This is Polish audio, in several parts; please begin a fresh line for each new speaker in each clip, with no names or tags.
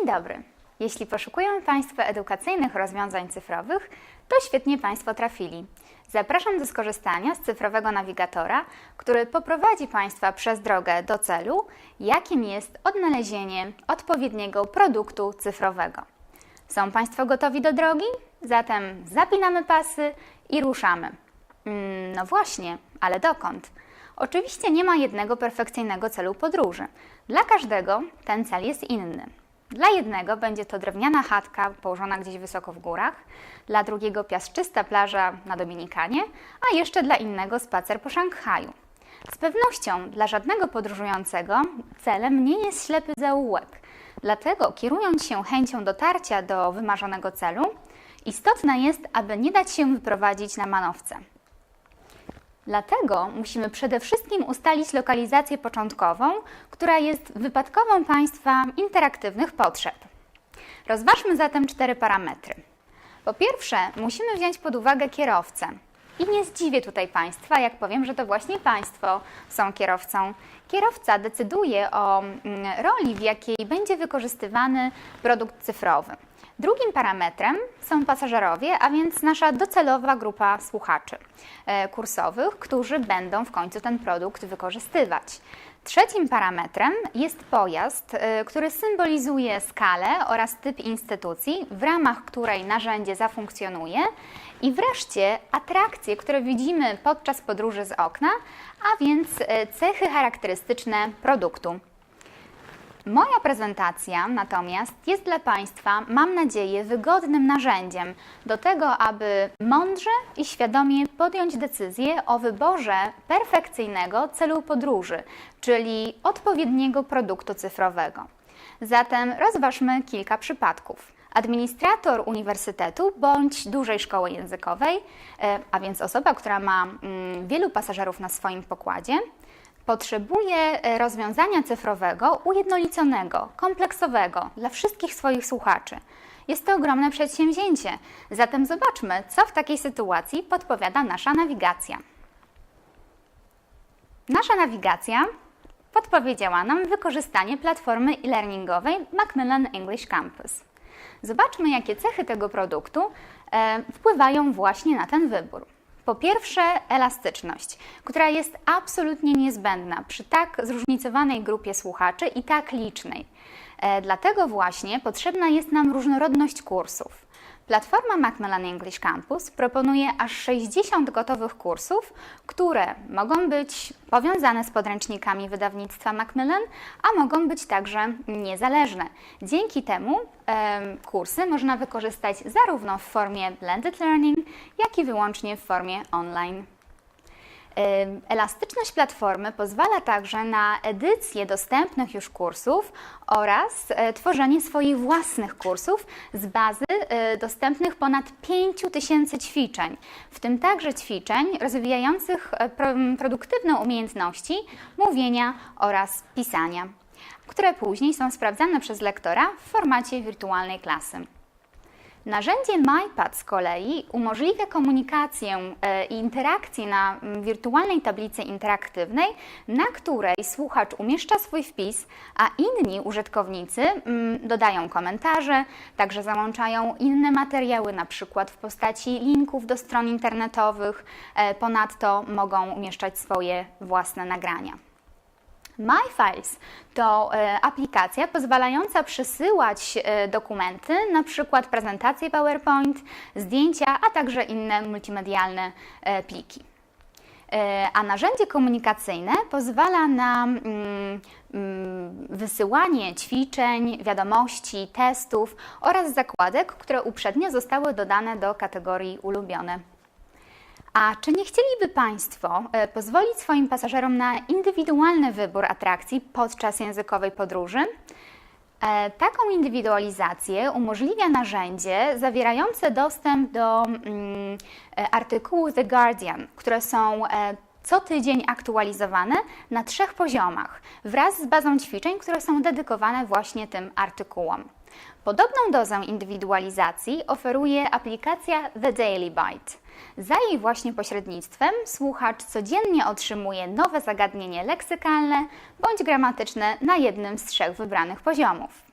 Dzień dobry. Jeśli poszukują Państwo edukacyjnych rozwiązań cyfrowych, to świetnie Państwo trafili. Zapraszam do skorzystania z cyfrowego nawigatora, który poprowadzi Państwa przez drogę do celu, jakim jest odnalezienie odpowiedniego produktu cyfrowego. Są Państwo gotowi do drogi? Zatem zapinamy pasy i ruszamy. Mm, no właśnie, ale dokąd? Oczywiście nie ma jednego perfekcyjnego celu podróży. Dla każdego ten cel jest inny. Dla jednego będzie to drewniana chatka położona gdzieś wysoko w górach, dla drugiego piaszczysta plaża na Dominikanie, a jeszcze dla innego spacer po Szanghaju. Z pewnością dla żadnego podróżującego celem nie jest ślepy zaułek. Dlatego, kierując się chęcią dotarcia do wymarzonego celu, istotne jest, aby nie dać się wyprowadzić na manowce. Dlatego musimy przede wszystkim ustalić lokalizację początkową, która jest wypadkową Państwa interaktywnych potrzeb. Rozważmy zatem cztery parametry. Po pierwsze, musimy wziąć pod uwagę kierowcę. I nie zdziwię tutaj Państwa, jak powiem, że to właśnie Państwo są kierowcą. Kierowca decyduje o mm, roli, w jakiej będzie wykorzystywany produkt cyfrowy. Drugim parametrem są pasażerowie, a więc nasza docelowa grupa słuchaczy e, kursowych, którzy będą w końcu ten produkt wykorzystywać. Trzecim parametrem jest pojazd, e, który symbolizuje skalę oraz typ instytucji, w ramach której narzędzie zafunkcjonuje. I wreszcie atrakcje, które widzimy podczas podróży z okna, a więc e, cechy charakterystyczne produktu. Moja prezentacja natomiast jest dla Państwa, mam nadzieję, wygodnym narzędziem do tego, aby mądrze i świadomie podjąć decyzję o wyborze perfekcyjnego celu podróży, czyli odpowiedniego produktu cyfrowego. Zatem rozważmy kilka przypadków. Administrator uniwersytetu bądź dużej szkoły językowej, e, a więc osoba, która ma mm, wielu pasażerów na swoim pokładzie, potrzebuje e, rozwiązania cyfrowego ujednoliconego, kompleksowego dla wszystkich swoich słuchaczy. Jest to ogromne przedsięwzięcie, zatem zobaczmy, co w takiej sytuacji podpowiada nasza nawigacja. Nasza nawigacja podpowiedziała nam wykorzystanie platformy e-learningowej Macmillan English Campus. Zobaczmy, jakie cechy tego produktu e, wpływają właśnie na ten wybór. Po pierwsze, elastyczność, która jest absolutnie niezbędna przy tak zróżnicowanej grupie słuchaczy i tak licznej. E, dlatego właśnie potrzebna jest nam różnorodność kursów. Platforma Macmillan English Campus proponuje aż 60 gotowych kursów, które mogą być powiązane z podręcznikami wydawnictwa Macmillan, a mogą być także niezależne. Dzięki temu e, kursy można wykorzystać zarówno w formie blended learning, jak i wyłącznie w formie online. Elastyczność platformy pozwala także na edycję dostępnych już kursów oraz e, tworzenie swoich własnych kursów z bazy e, dostępnych ponad 5000 ćwiczeń, w tym także ćwiczeń rozwijających e, produktywne umiejętności mówienia oraz pisania, które później są sprawdzane przez lektora w formacie wirtualnej klasy. Narzędzie MyPad z kolei umożliwia komunikację e, i interakcję na wirtualnej tablicy interaktywnej, na której słuchacz umieszcza swój wpis, a inni użytkownicy dodają komentarze, także załączają inne materiały, na przykład w postaci linków do stron internetowych. E, ponadto mogą umieszczać swoje własne nagrania. MyFiles to e, aplikacja pozwalająca przesyłać e, dokumenty, na przykład prezentacje PowerPoint, zdjęcia, a także inne multimedialne e, pliki. A narzędzie komunikacyjne pozwala na mm, mm, wysyłanie ćwiczeń, wiadomości, testów oraz zakładek, które uprzednio zostały dodane do kategorii ulubione. A czy nie chcieliby Państwo e, pozwolić swoim pasażerom na indywidualny wybór atrakcji podczas językowej podróży? E, taką indywidualizację umożliwia narzędzie zawierające dostęp do mm, e, artykułów The Guardian, które są co tydzień aktualizowane na trzech poziomach wraz z bazą ćwiczeń, które są dedykowane właśnie tym artykułom. Podobną dozę indywidualizacji oferuje aplikacja The Daily Byte. Za jej właśnie pośrednictwem słuchacz codziennie otrzymuje nowe zagadnienie leksykalne bądź gramatyczne na jednym z trzech wybranych poziomów.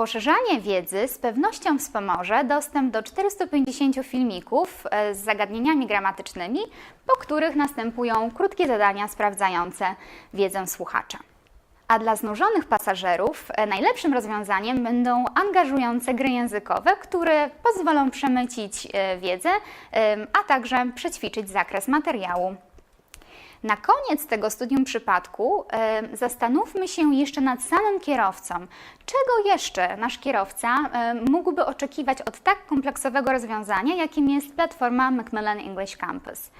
Poszerzanie wiedzy z pewnością wspomoże dostęp do 450 filmików e, z zagadnieniami gramatycznymi, po których następują krótkie zadania sprawdzające wiedzę słuchacza. A dla znużonych pasażerów e, najlepszym rozwiązaniem będą angażujące gry językowe, które pozwolą przemycić e, wiedzę, a także przećwiczyć zakres materiału. Na koniec tego studium przypadku e, zastanówmy się jeszcze nad samym kierowcą. Czego jeszcze nasz kierowca e, mógłby oczekiwać od tak kompleksowego rozwiązania, jakim jest platforma Macmillan English Campus?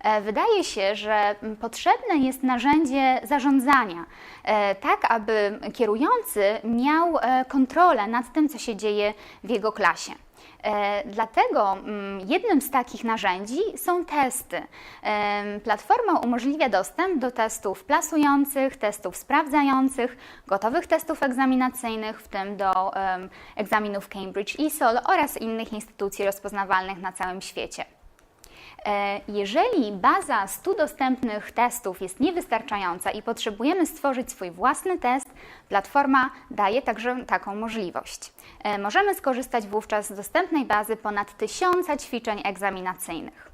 E, Wydaje się, że potrzebne jest narzędzie zarządzania, e, tak aby kierujący miał e, kontrolę nad tym, co się dzieje w jego klasie. E, Dlatego mm, jednym z takich narzędzi są testy. Em, Platforma umożliwia dostęp do testów plasujących, testów sprawdzających, gotowych testów egzaminacyjnych, w tym do egzaminów Cambridge ESOL oraz innych instytucji rozpoznawalnych na całym świecie. E, Jeżeli baza 100 dostępnych testów jest niewystarczająca i potrzebujemy stworzyć swój własny test, platforma daje także taką możliwość. E, Możemy skorzystać wówczas z dostępnej bazy ponad tysiąca ćwiczeń egzaminacyjnych.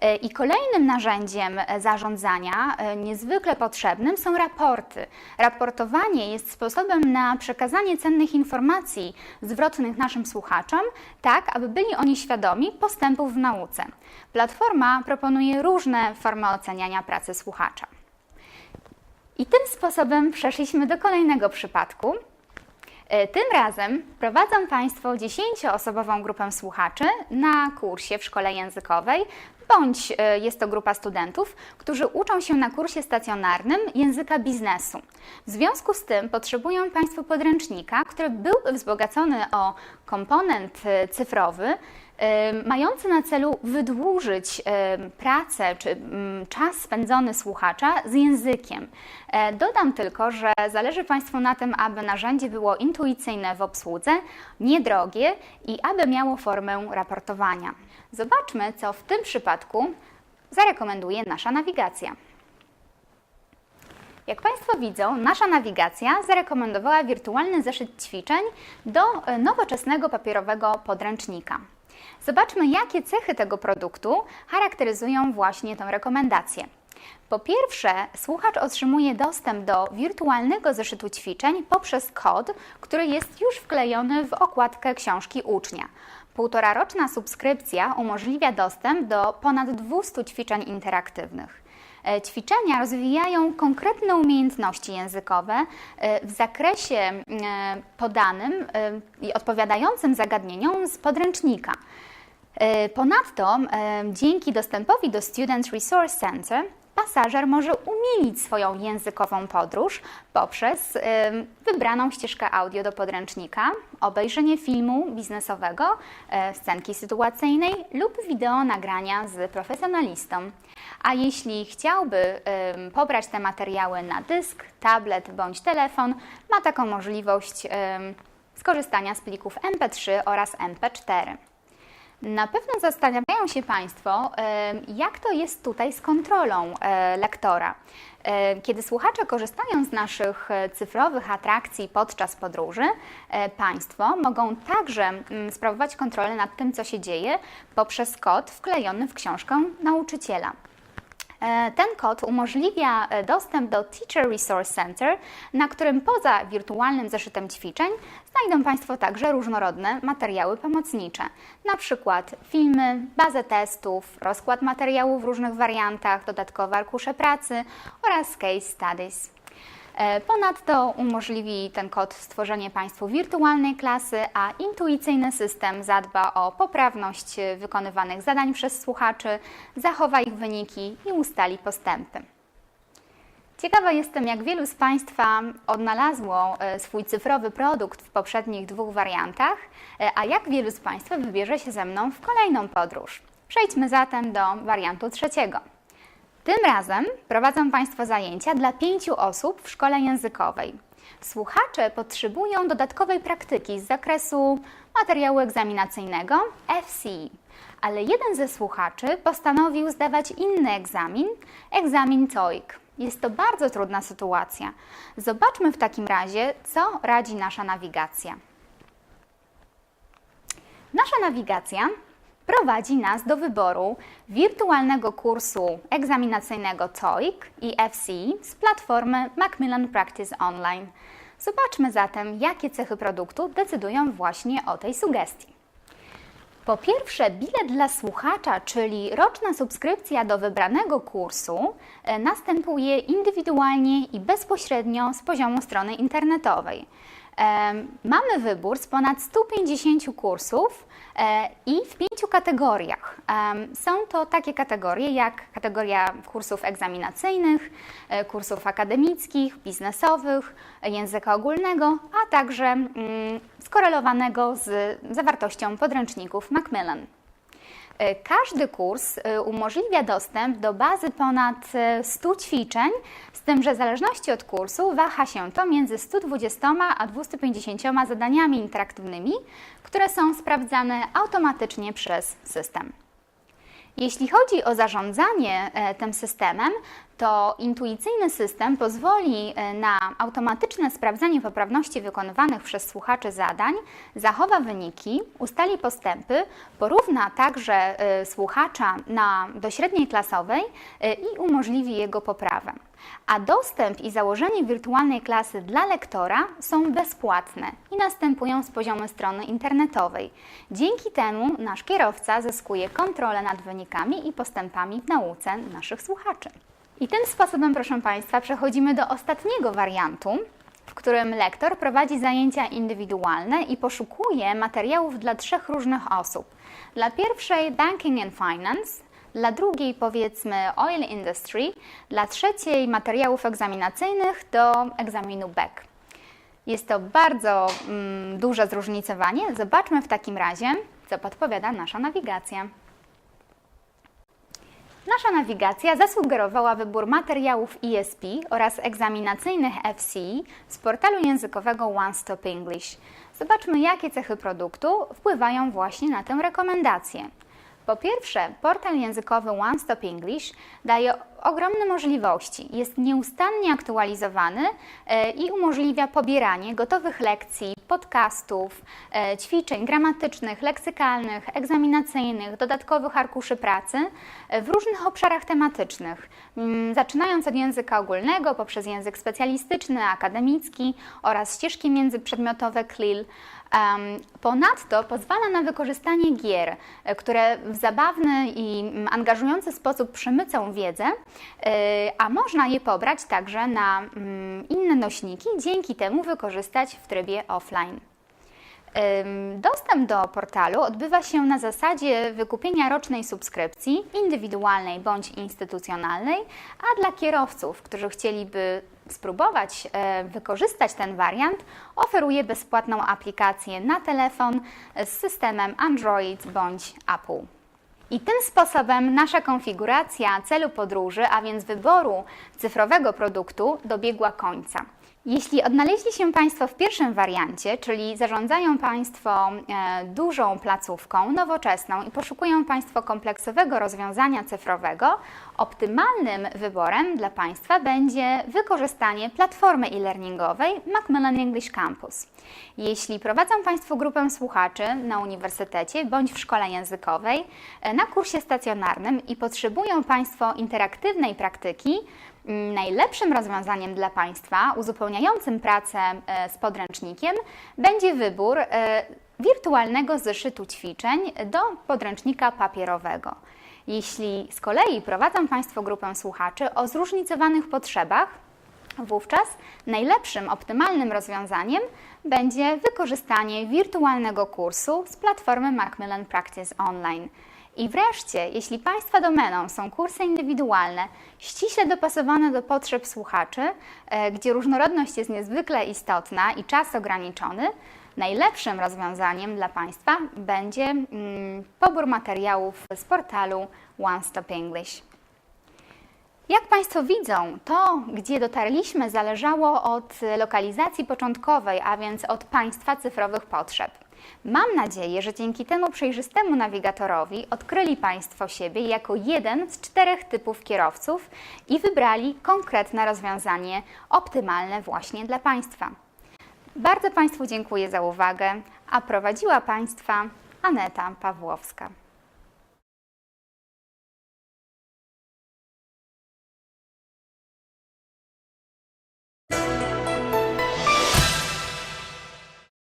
E, I kolejnym narzędziem e, zarządzania, e, niezwykle potrzebnym, są raporty. Raportowanie jest sposobem na przekazanie cennych informacji zwrotnych naszym słuchaczom, tak aby byli oni świadomi postępów w nauce. Platforma proponuje różne formy oceniania pracy słuchacza. I tym sposobem przeszliśmy do kolejnego przypadku. Tym razem prowadzą Państwo 10-osobową grupę słuchaczy na kursie w szkole językowej, bądź e, jest to grupa studentów, którzy uczą się na kursie stacjonarnym języka biznesu. W związku z tym potrzebują Państwo podręcznika, który byłby wzbogacony o komponent e, cyfrowy, e, mający na celu wydłużyć pracę czy czas spędzony słuchacza z językiem. Dodam tylko, że zależy Państwu na tym, aby narzędzie było intuicyjne w obsłudze, niedrogie i aby miało formę raportowania. Zobaczmy, co w tym przypadku zarekomenduje nasza nawigacja. Jak Państwo widzą, nasza nawigacja zarekomendowała wirtualny zeszyt ćwiczeń do e, nowoczesnego papierowego podręcznika. Zobaczmy, jakie cechy tego produktu charakteryzują właśnie tę rekomendację. Po pierwsze, słuchacz otrzymuje dostęp do wirtualnego zeszytu ćwiczeń poprzez kod, który jest już wklejony w okładkę książki ucznia. Półtoraroczna subskrypcja umożliwia dostęp do ponad 200 ćwiczeń interaktywnych. E, Ćwiczenia rozwijają konkretne umiejętności językowe e, w zakresie e, podanym i odpowiadającym zagadnieniom z podręcznika. Ponadto, dzięki dostępowi do Student Resource Center, pasażer może umilić swoją językową podróż poprzez wybraną ścieżkę audio do podręcznika, obejrzenie filmu biznesowego, e, scenki sytuacyjnej lub wideo nagrania z profesjonalistą. A jeśli chciałby pobrać te materiały na dysk, tablet bądź telefon, ma taką możliwość skorzystania z plików MP3 oraz MP4. Na pewno zastanawiają się Państwo, jak to jest tutaj z kontrolą e, lektora. E, Kiedy słuchacze korzystają z naszych e, cyfrowych atrakcji podczas podróży, Państwo mogą także sprawować kontrolę nad tym, co się dzieje poprzez kod wklejony w książkę nauczyciela. E, Ten kod umożliwia e, dostęp do Teacher Resource Center, na którym poza wirtualnym zeszytem ćwiczeń znajdą Państwo także różnorodne materiały pomocnicze, przykład filmy, bazę testów, rozkład materiałów w różnych wariantach, dodatkowe arkusze pracy oraz case studies. E, Ponadto umożliwi ten kod stworzenie Państwu wirtualnej klasy, a intuicyjny system zadba o poprawność wykonywanych zadań przez słuchaczy, zachowa ich wyniki i ustali postępy. Ciekawa jestem, jak wielu z Państwa odnalazło e, swój cyfrowy produkt w poprzednich dwóch wariantach, e, a jak wielu z Państwa wybierze się ze mną w kolejną podróż. Przejdźmy zatem do wariantu trzeciego. Tym razem prowadzą Państwo zajęcia dla pięciu osób w szkole językowej. Słuchacze potrzebują dodatkowej praktyki z zakresu materiału egzaminacyjnego FCE, ale jeden ze słuchaczy postanowił zdawać inny egzamin, egzamin TOEIC. Jest to bardzo trudna sytuacja. Zobaczmy w takim razie, co radzi nasza nawigacja. Nasza nawigacja prowadzi nas do wyboru wirtualnego kursu egzaminacyjnego TOEIC i FCE z platformy Macmillan Practice Online. Zobaczmy zatem, jakie cechy produktu decydują właśnie o tej sugestii. Po pierwsze, bilet dla słuchacza, czyli roczna subskrypcja do wybranego kursu, e, następuje indywidualnie i bezpośrednio z poziomu strony internetowej. Mamy wybór z ponad 150 kursów e, i w pięciu kategoriach. Są to takie kategorie jak kategoria kursów egzaminacyjnych, e, kursów akademickich, biznesowych, języka ogólnego, a także mm, skorelowanego z zawartością podręczników Macmillan. E, Każdy kurs e, umożliwia dostęp do bazy ponad e, 100 ćwiczeń, z tym, że w zależności od kursu waha się to między 120 a 250 zadaniami interaktywnymi, które są sprawdzane automatycznie przez system. Jeśli chodzi o zarządzanie e, tym systemem, to intuicyjny system pozwoli e, na automatyczne sprawdzenie poprawności wykonywanych przez słuchaczy zadań, zachowa wyniki, ustali postępy, porówna także e, słuchacza na, do średniej klasowej e, i umożliwi jego poprawę. A dostęp i założenie wirtualnej klasy dla lektora są bezpłatne i następują z poziomu strony internetowej. Dzięki temu nasz kierowca zyskuje kontrolę nad wynikami i postępami w nauce naszych słuchaczy. I tym sposobem, proszę Państwa, przechodzimy do ostatniego wariantu, w którym lektor prowadzi zajęcia indywidualne i poszukuje materiałów dla trzech różnych osób. Dla pierwszej Banking and Finance, dla drugiej powiedzmy Oil Industry, dla trzeciej materiałów egzaminacyjnych do egzaminu BEC. Jest to bardzo mm, duże zróżnicowanie. Zobaczmy w takim razie, co podpowiada nasza nawigacja. Nasza nawigacja zasugerowała wybór materiałów ESP oraz egzaminacyjnych FCE z portalu językowego One Stop English. Zobaczmy, jakie cechy produktu wpływają właśnie na tę rekomendację. Po pierwsze, portal językowy One Stop English daje ogromne możliwości. Jest nieustannie aktualizowany e, i umożliwia pobieranie gotowych lekcji, podcastów, e, ćwiczeń gramatycznych, leksykalnych, egzaminacyjnych, dodatkowych arkuszy pracy e, w różnych obszarach tematycznych, mm, zaczynając od języka ogólnego poprzez język specjalistyczny, akademicki oraz ścieżki międzyprzedmiotowe CLIL. Ponadto pozwala na wykorzystanie gier, które w zabawny i mm, angażujący sposób przemycą wiedzę, a można je pobrać także na mm, inne nośniki, dzięki temu wykorzystać w trybie offline. Dostęp do portalu odbywa się na zasadzie wykupienia rocznej subskrypcji, indywidualnej bądź instytucjonalnej, a dla kierowców, którzy chcieliby spróbować e, wykorzystać ten wariant, oferuje bezpłatną aplikację na telefon z systemem Android bądź Apple. I tym sposobem nasza konfiguracja celu podróży, a więc wyboru cyfrowego produktu, dobiegła końca. Jeśli odnaleźli się Państwo w pierwszym wariancie, czyli zarządzają Państwo e, dużą placówką nowoczesną i poszukują Państwo kompleksowego rozwiązania cyfrowego, optymalnym wyborem dla Państwa będzie wykorzystanie platformy e-learningowej Macmillan English Campus. Jeśli prowadzą Państwo grupę słuchaczy na uniwersytecie bądź w szkole językowej, e, na kursie stacjonarnym i potrzebują Państwo interaktywnej praktyki, Najlepszym rozwiązaniem dla Państwa, uzupełniającym pracę e, z podręcznikiem, będzie wybór e, wirtualnego zeszytu ćwiczeń do podręcznika papierowego. Jeśli z kolei prowadzą Państwo grupę słuchaczy o zróżnicowanych potrzebach, Wówczas najlepszym, optymalnym rozwiązaniem będzie wykorzystanie wirtualnego kursu z platformy Macmillan Practice Online. I wreszcie, jeśli Państwa domeną są kursy indywidualne, ściśle dopasowane do potrzeb słuchaczy, e, gdzie różnorodność jest niezwykle istotna i czas ograniczony, najlepszym rozwiązaniem dla Państwa będzie mm, pobór materiałów z portalu One Stop English. Jak Państwo widzą, to, gdzie dotarliśmy, zależało od lokalizacji początkowej, a więc od Państwa cyfrowych potrzeb. Mam nadzieję, że dzięki temu przejrzystemu nawigatorowi odkryli Państwo siebie jako jeden z czterech typów kierowców i wybrali konkretne rozwiązanie optymalne właśnie dla Państwa. Bardzo Państwu dziękuję za uwagę, a prowadziła Państwa Aneta Pawłowska.